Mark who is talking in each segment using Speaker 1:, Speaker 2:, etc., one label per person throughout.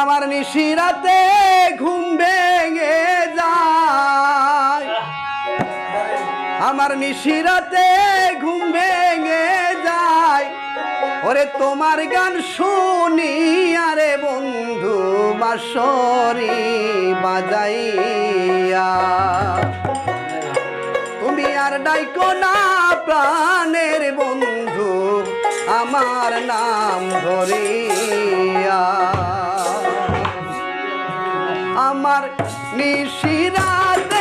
Speaker 1: আমার নিশিরাতে ঘুম ভেঙে যায়। আমার নিশিরাতে ঘুম ভেঙে যায়। ওরে তোমার গান শুনি, আরে বন্ধু বাসরি বাজাইয়া। তুমি আর ডাইকো না প্রাণের বন্ধু, আমার নাম ধরিয়া। আমার নিশিরাতে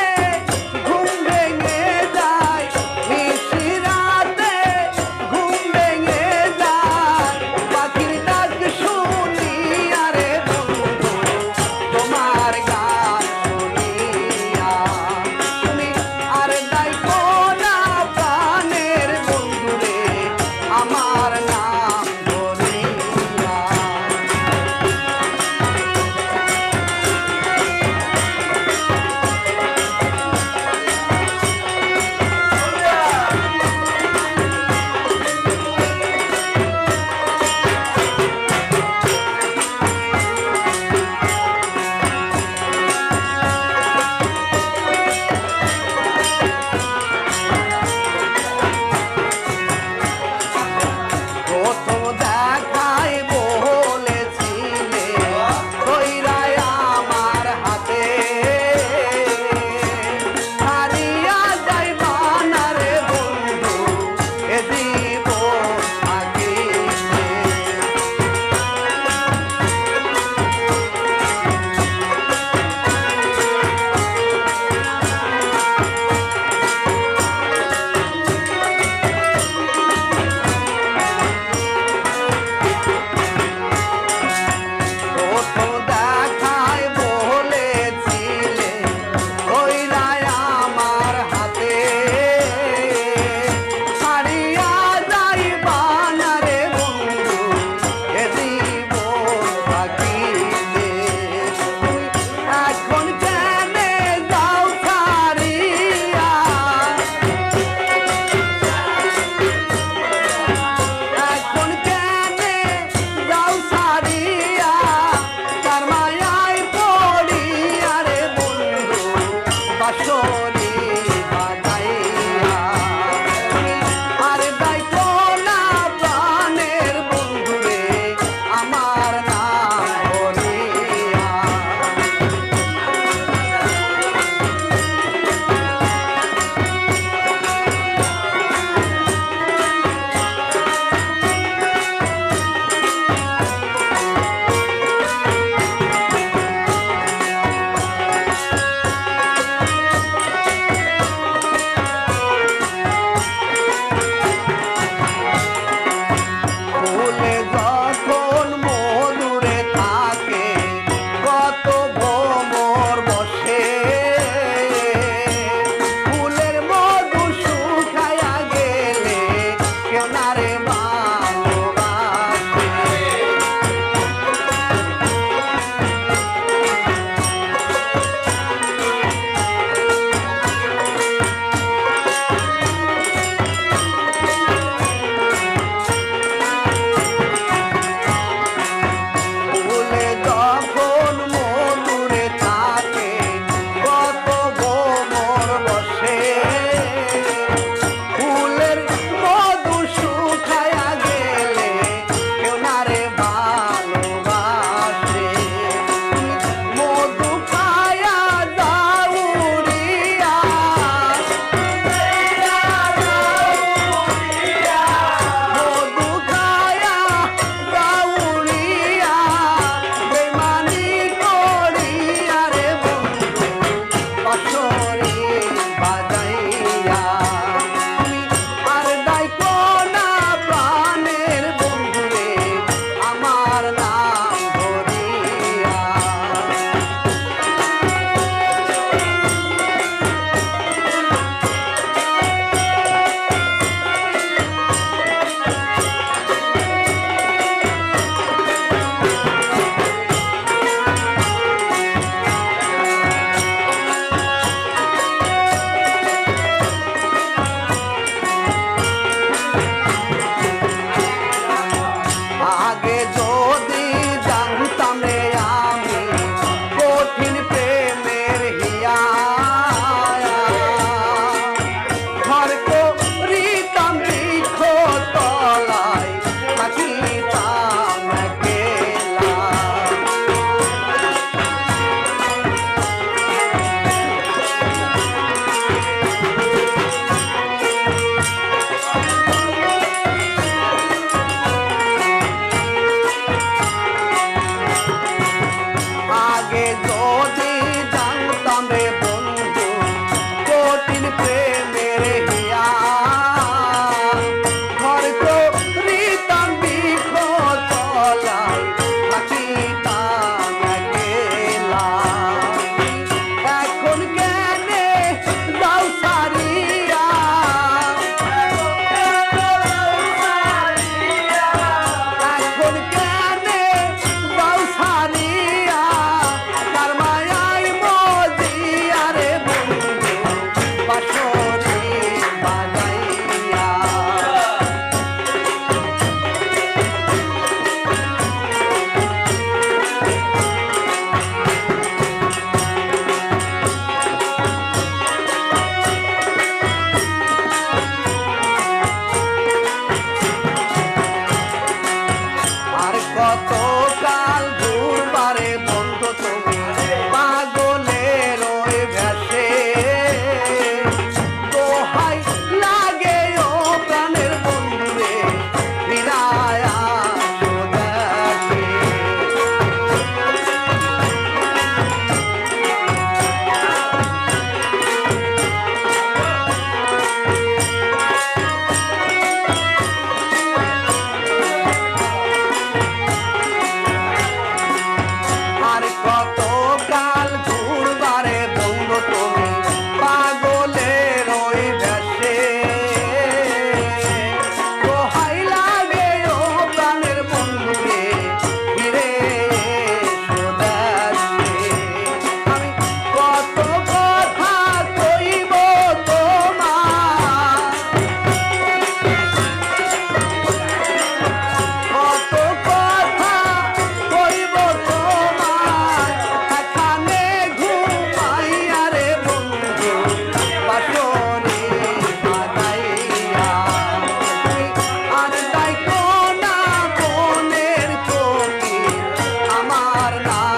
Speaker 1: আমার না